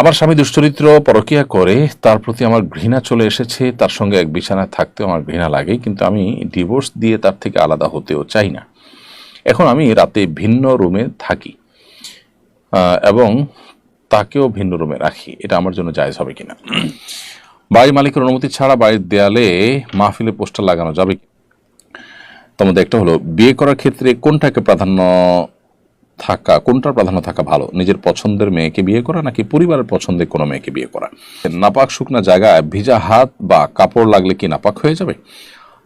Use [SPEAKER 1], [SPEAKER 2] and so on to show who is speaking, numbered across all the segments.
[SPEAKER 1] আমার স্বামী দুশ্চরিত্র পরকিয়া করে, তার প্রতি আমার ঘৃণা চলে এসেছে, তার সঙ্গে এক বিছানায় থাকতেও আমার ঘৃণা লাগে, কিন্তু আমি ডিভোর্স দিয়ে তার থেকে আলাদা হতেও চাই না। এখন আমি রাতে ভিন্ন রুমে থাকি এবং তাকেও ভিন্ন রুমে রাখি। এটা আমার জন্য জায়জ হবে কিনা? বাড়ির মালিকের অনুমতি ছাড়া বাড়ির দেয়ালে মাহফিলে পোস্টার লাগানো যাবে? তার মধ্যে একটা হলো, বিয়ে করার ক্ষেত্রে কোনটাকে প্রাধান্য থাকা, কোনটার প্রাধান্য থাকা ভালো? নিজের পছন্দের মেয়েকে বিয়ে করা নাকি পরিবারের পছন্দের কোনো মেয়েকে বিয়ে করা? নাপাক শুকনা জায়গায় ভিজা হাত বা কাপড় লাগলে কি নাপাক হয়ে যাবে?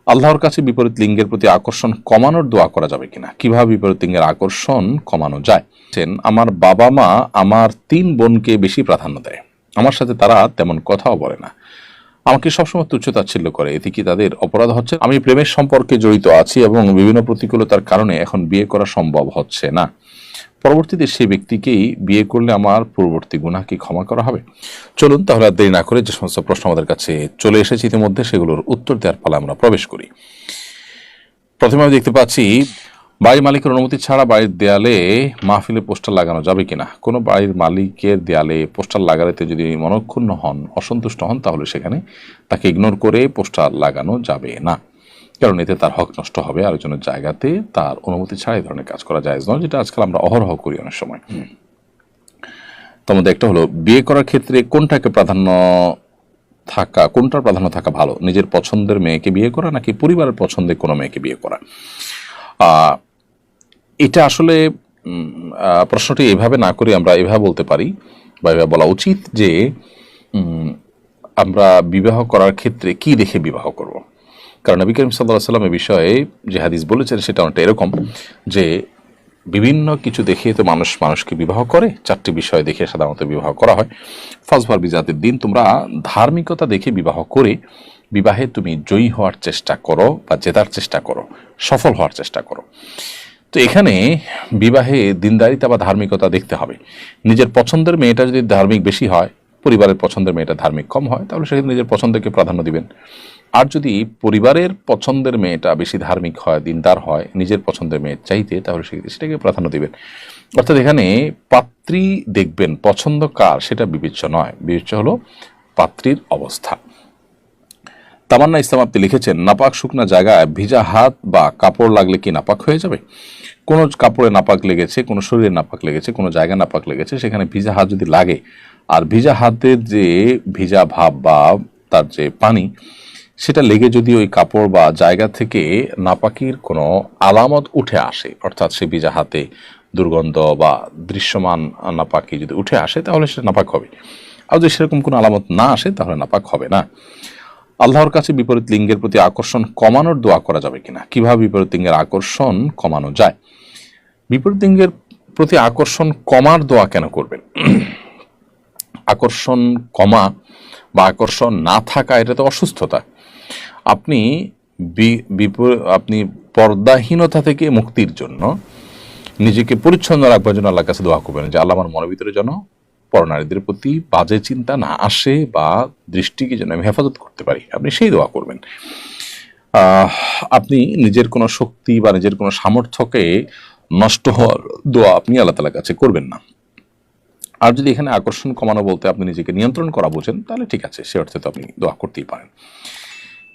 [SPEAKER 1] আল্লাহর কাছে বিপরীত লিঙ্গের প্রতি আকর্ষণ কমানোর দোয়া করা যাবে কিনা? কীভাবে বিপরীত লিঙ্গের আকর্ষণ কমানো যায়? আমার বাবা মা আমার তিন বোনকে বেশি প্রাধান্য দেয়। আমার সাথে তারা তেমন কথাও বলে না। আমাকে সবসময় তুচ্ছতাচ্ছিল্য করে। এতে কি তাদের অপরাধ হচ্ছে? আমি প্রেমের সম্পর্কে জড়িত আছি এবং বিভিন্ন প্রতিকূলতার কারণে এখন বিয়ে করা সম্ভব হচ্ছে না। পরবর্তীতে সেই ব্যক্তিকেই বিয়ে করলে আমার পূর্ববর্তী গুনাহ কি ক্ষমা করা হবে। চলুন তাহলে আর দেরি না করে যে সমস্ত প্রশ্ন আমাদের কাছে চলে এসেছে ইতিমধ্যে, সেগুলোর উত্তর দেওয়ার পালা আমরা প্রবেশ করি। প্রথমে আমি দেখতে পাচ্ছি বাড়ির মালিকের অনুমতি ছাড়া বাড়ির দেয়ালে মাহফিলে পোস্টার লাগানো যাবে কিনা? কোনো বাড়ির মালিকের দেয়ালে পোস্টার লাগাতে যদি মনক্ষুণ্ণ হন অসন্তুষ্ট হন তাহলে সেখানে তাকে ইগনোর করে পোস্টার লাগানো যাবে না। কারণ এতে তার হক নষ্ট হবে আরেকজনের জায়গাতে তার অনুমতি ছাড়া এই ধরনের কাজ করা যায় নয় যেটা আজকাল আমরা অহরহ করি অনেক সময়। তার মধ্যে একটা হলো বিয়ে করার ক্ষেত্রে কোনটাকে প্রাধান্য থাকা কোনটার প্রাধান্য থাকা ভালো? নিজের পছন্দের মেয়েকে বিয়ে করা নাকি পরিবারের পছন্দের কোনো মেয়েকে বিয়ে করা? আহ, এটা আসলে প্রশ্নটি এভাবে না করে আমরা এভাবে বলতে পারি বা এভাবে বলা উচিত যে আমরা বিবাহ করার ক্ষেত্রে কি দেখে বিবাহ করব? কারণ নবী করিম সাল্লাহ সাল্লাম এ বিষয়ে যে হাদিস বলেছেন সেটা অনেকটা এরকম যে, বিভিন্ন কিছু দেখে তো মানুষ মানুষকে বিবাহ করে, চারটি বিষয় দেখে সাধারণত বিবাহ করা হয়। ফজফর বিজাতের দিন তোমরা ধার্মিকতা দেখে বিবাহ করে, বিবাহে তুমি জয়ী হওয়ার চেষ্টা করো বা জেতার চেষ্টা করো, সফল হওয়ার চেষ্টা করো। তো এখানে বিবাহে দিনদারিতা বা ধার্মিকতা দেখতে হবে। নিজের পছন্দের মেয়েটা যদি ধার্মিক বেশি হয়, পরিবারের পছন্দের মেয়েটা ধার্মিক কম হয়, তাহলে সেক্ষেত্রে নিজের পছন্দকে প্রাধান্য দিবেন। আর যদি পরিবারের পছন্দের মেয়েটা বেশি ধার্মিক হয়, দিনদার হয়, নিজের পছন্দের মেয়ের চাইতে, তাহলে সেক্ষেত্রে সেটাকে প্রাধান্য দিবেন। অর্থাৎ এখানে পাত্রী দেখবেন, পছন্দ কার সেটা বিবেচ্য নয়। বিবেচ্য হলো পাত্রীর অবস্থা। তামান্না ইসলাম আপনি লিখেছেন, নাপাক শুকনা জায়গায় ভিজা হাত বা কাপড় লাগলে কি নাপাক হয়ে যাবে? কোনো কাপড়ে নাপাক লেগেছে, কোনো শরীরে নাপাক লেগেছে, কোনো জায়গায় নাপাক লেগেছে, সেখানে ভিজা হাত যদি লাগে, আর ভিজা হাতের যে ভিজা ভাব বা তার যে পানি, সেটা লেগে যদি ওই কাপড় বা জায়গা থেকে নাপাকির কোনো আলামত উঠে আসে, অর্থাৎ সে ভিজা হাতে দুর্গন্ধ বা দৃশ্যমান নাপাকি যদি উঠে আসে, তাহলে সেটা নাপাক হবে। আর যদি সেরকম কোনো আলামত না আসে, তাহলে নাপাক হবে না। আল্লাহর কাছে বিপরীত লিঙ্গের প্রতি আকর্ষণ কমানোর দোয়া করা যাবে কিনা? কীভাবে বিপরীত লিঙ্গের আকর্ষণ কমানো যায়? বিপরীত লিঙ্গের প্রতি আকর্ষণ কমার দোয়া কেন করবেন? আকর্ষণ কমা বা আকর্ষণ না থাকা, এটা তো অসুস্থতা। আপনি আপনি পর্দাহীনতা থেকে মুক্তির জন্য নিজেকে পরিচ্ছন্ন রাখবার জন্য আল্লাহর কাছে দোয়া করবেন যে, আল্লাহ আমার মনের ভিতরে যেন পরনারীদের প্রতি বাজে চিন্তা না আসে বা দৃষ্টিকে যেন আমি হেফাজত করতে পারি, আপনি সেই দোয়া করবেন। আপনি নিজের কোনো শক্তি বা নিজের কোনো সামর্থ্যকে নষ্ট হওয়ার দোয়া আপনি আল্লাহ তালার কাছে করবেন না। আর যদি এখানে আকর্ষণ কমানো বলতে আপনি নিজেকে নিয়ন্ত্রণ করা বোঝেন, তাহলে ঠিক আছে, সে অর্থে তো আপনি দোয়া করতেই পারেন।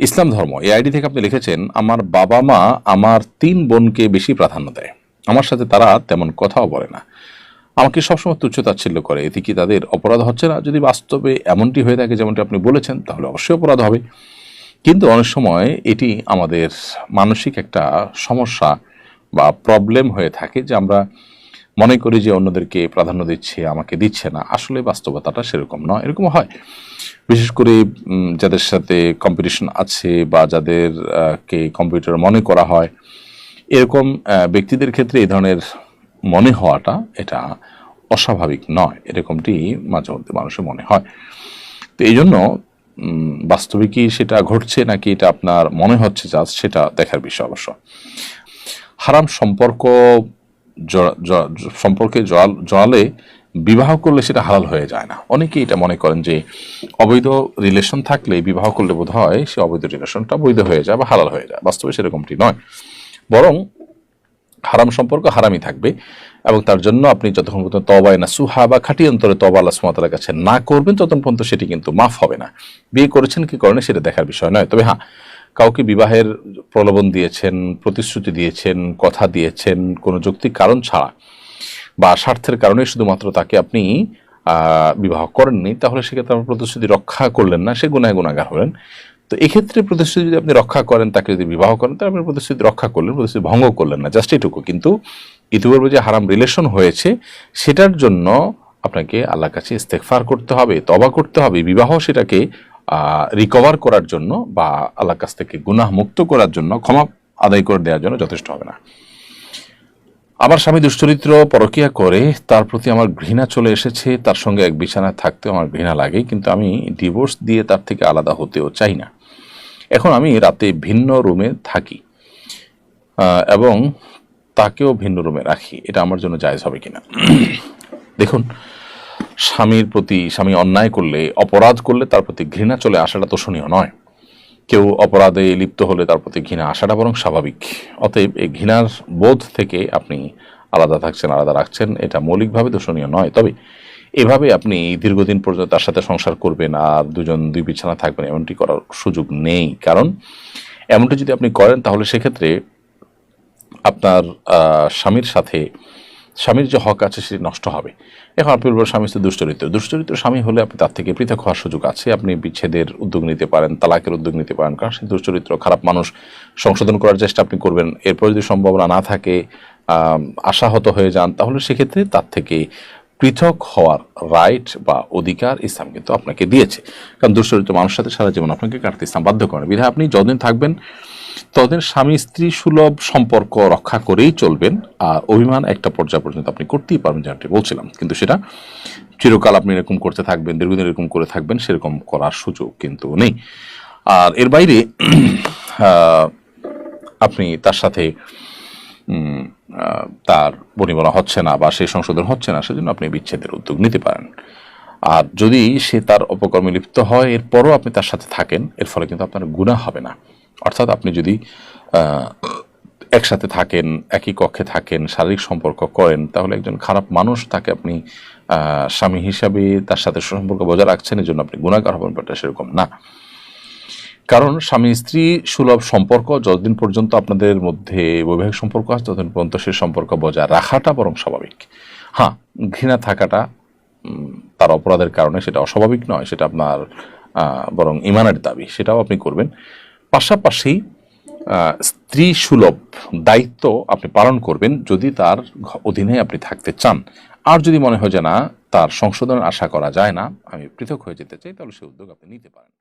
[SPEAKER 1] ইসলাম ধর্ম, এই আইডি থেকে আপনি লিখেছেন, আমার বাবা মা আমার তিন বোনকে বেশি প্রাধান্য দেয়। আমার সাথে তারা তেমন কথাও বলে না। আমাকে সবসময় তুচ্ছতাচ্ছিল্য করে। এতে কি তাদের অপরাধ হচ্ছে না? যদি বাস্তবে এমনটি হয়ে থাকে যেমনটি আপনি বলেছেন, তাহলে অবশ্যই অপরাধ হবে। কিন্তু অনেক সময় এটি আমাদের মানসিক একটা সমস্যা বা প্রবলেম হয়ে থাকে যে আমরা মনে করি যে অন্যদেরকে প্রাধান্য দিচ্ছে, আমাকে দিচ্ছে না। আসলে বাস্তবতাটা সেরকম নয়, এরকম হয়। বিশেষ করে যাদের সাথে কম্পিটিশন আছে বা যাদেরকে কম্পিউটার মনে করা হয়, এরকম ব্যক্তিদের ক্ষেত্রে এই ধরনের মনে হওয়াটা এটা অস্বাভাবিক নয়। এরকমটি মাঝে মধ্যে মানুষের মনে হয়। তো এই জন্য বাস্তবে কি সেটা ঘটছে নাকি এটা আপনার মনে হচ্ছে যা সেটা দেখার বিষয় অবশ্য। হারাম সম্পর্ক সম্পর্কে জড়ালে বিবাহ করলে সেটা হালাল হয়ে যায় না। অনেকেই এটা মনে করেন যে অবৈধ রিলেশন থাকলে বিবাহ করলে বোধ হয় সে অবৈধ রিলেশনটা বৈধ হয়ে যায় বা হালাল হয়ে যায়। বাস্তবে সেরকমটি নয়। বরং হারাম সম্পর্ক হারামই থাকবে। এবং তার জন্য আপনি যতক্ষণ পর্যন্ত তবায় না সুহা বা খাঁটি অন্তরে তবা আল্লাহ সুমাতার কাছে না করবেন, ততক্ষণ পর্যন্ত সেটি কিন্তু মাফ হবে না। বিয়ে করেছেন কি করেন সেটা দেখার বিষয় নয়। তবে হ্যাঁ কাউকে বিবাহের প্রলোভন দিয়েছেন, প্রতিশ্রুতি দিয়েছেন, কথা দিয়েছেন, কোনো যৌক্তিক কারণ ছাড়া বা স্বার্থের কারণে শুধুমাত্র তাকে আপনি বিবাহ করেননি, তাহলে সেক্ষেত্রে আপনার প্রতিশ্রুতি রক্ষা করলেন না, সে গুনায় গুণাগার হলেন। তো এক্ষেত্রে প্রতিশ্রুতি যদি আপনি রক্ষা করেন, তাকে যদি বিবাহ করেন, তাহলে আপনি প্রতিশ্রুতি রক্ষা করলেন, প্রতিশ্রুতি ভঙ্গ করলেন না জাস্ট এটুকু। কিন্তু ইতিপূর্বে যে হারাম রিলেশন হয়েছে, সেটার জন্য আপনাকে আল্লাহর কাছে ইস্তেকফার করতে হবে তবা করতে হবে, বিবাহ সেটাকে রিকভার করার জন্য বা আল্লাহর কাছ থেকে গুনাহ মুক্ত করার জন্য, ক্ষমা আদায় করে দেওয়ার জন্য যথেষ্ট হবে না। আমার স্বামী দুশ্চরিত্র পরকিয়া করে তার প্রতি আমার ঘৃণা চলে এসেছে, তার সঙ্গে এক বিছানায় থাকতেও আমার ঘৃণা লাগে, কিন্তু আমি ডিভোর্স দিয়ে তার থেকে আলাদা হতেও চাই না। এখন আমি রাতে ভিন্ন রুমে থাকি এবং তাকেও ভিন্ন রুমে রাখি। এটা আমার জন্য জায়জ হবে কিনা? দেখুন, স্বামীর প্রতি, স্বামী অন্যায় করলে, অপরাধ করলে তার প্রতি ঘৃণা চলে আসাটা তোষণীয় নয়। কেউ অপরাধে লিপ্ত হলে তার প্রতি ঘৃণা আসাটা বরং স্বাভাবিক। অতএব এই ঘৃণার বোধ থেকে আপনি আলাদা থাকছেন, আলাদা রাখছেন, এটা মৌলিকভাবে দূষণীয় নয়। তবে এভাবে আপনি দীর্ঘদিন পর্যন্ত তার সাথে সংসার করবেন আর দুজন দুই বিছানা থাকবেন এমনটি করার সুযোগ নেই। কারণ এমনটি যদি আপনি করেন, তাহলে সেক্ষেত্রে আপনার স্বামীর সাথে স্বামীর যে হক আছে সেটি নষ্ট হবে। এখন আপনি বলবেন, স্বামী তো দুশ্চরিত্র দুশ্চরিত্র স্বামী হলে আপনি তার থেকে পৃথক হওয়ার সুযোগ আছে। আপনি বিচ্ছেদের উদ্যোগ নিতে পারেন, তালাকের উদ্যোগ নিতে পারেন। কারণ সে দুশ্চরিত্র খারাপ মানুষ। সংশোধন করার চেষ্টা আপনি করবেন। এরপর যদি সম্ভাবনা না থাকে আশাহত হয়ে যান, তাহলে সেক্ষেত্রে তার থেকে পৃথক হওয়ার রাইট বা অধিকার ইসলাম কিন্তু আপনাকে দিয়েছে। কারণ দুশ্চরিত্র মানুষের সাথে সারা জীবন আপনাকে কাটতে ইসলাম বাধ্য করেন বিধায় আপনি যতদিন থাকবেন ততদিন স্বামী স্ত্রী সুলভ সম্পর্ক রক্ষা করেই চলবেন। আর অভিমান একটা পর্যায় পর্যন্ত আপনি করতেই পারবেন, যেমনটি বলছিলাম। কিন্তু সেটা চিরকাল আপনি এরকম করতে থাকবেন, দীর্ঘদিন এরকম করে থাকবেন, সেরকম করার সুযোগ কিন্তু নেই। আর এর বাইরে আপনি তার সাথে তার বনিবনা হচ্ছে না বা সেই সংশোধন হচ্ছে না, সেজন্য আপনি বিচ্ছেদের উদ্যোগ নিতে পারেন। আর যদি সে তার অপকর্মে লিপ্ত হয়, এরপরও আপনি তার সাথে থাকেন, এর ফলে কিন্তু আপনার গুণা হবে না। অর্থাৎ আপনি যদি একসাথে থাকেন, একই কক্ষে থাকেন, শারীরিক সম্পর্ক করেন, তাহলে একজন খারাপ মানুষ তাকে আপনি স্বামী হিসাবে তার সাথে সুসম্পর্ক বজায় রাখছেন এই জন্য আপনি গুণাগার হবেন, ব্যাপারটা সেরকম না। কারণ স্বামী স্ত্রী সুলভ সম্পর্ক, যতদিন পর্যন্ত আপনাদের মধ্যে বৈবাহিক সম্পর্ক আছে, ততদিন পর্যন্ত সে সম্পর্ক বজায় রাখাটা বরং স্বাভাবিক। হ্যাঁ ঘৃণা থাকাটা তার অপরাধের কারণে সেটা অস্বাভাবিক নয়, সেটা আপনার বরং ইমানের দাবি, সেটাও আপনি করবেন। পাশাপাশি স্ত্রী সুলভ দায়িত্ব আপনি পালন করবেন যদি তার অধীনে আপনি থাকতে চান। আর যদি মনে হয় যে না, তার সংশোধনের আশা করা যায় না, আমি পৃথক হয়ে যেতে চাই, তাহলে সে উদ্যোগ আপনি নিতে পারেন।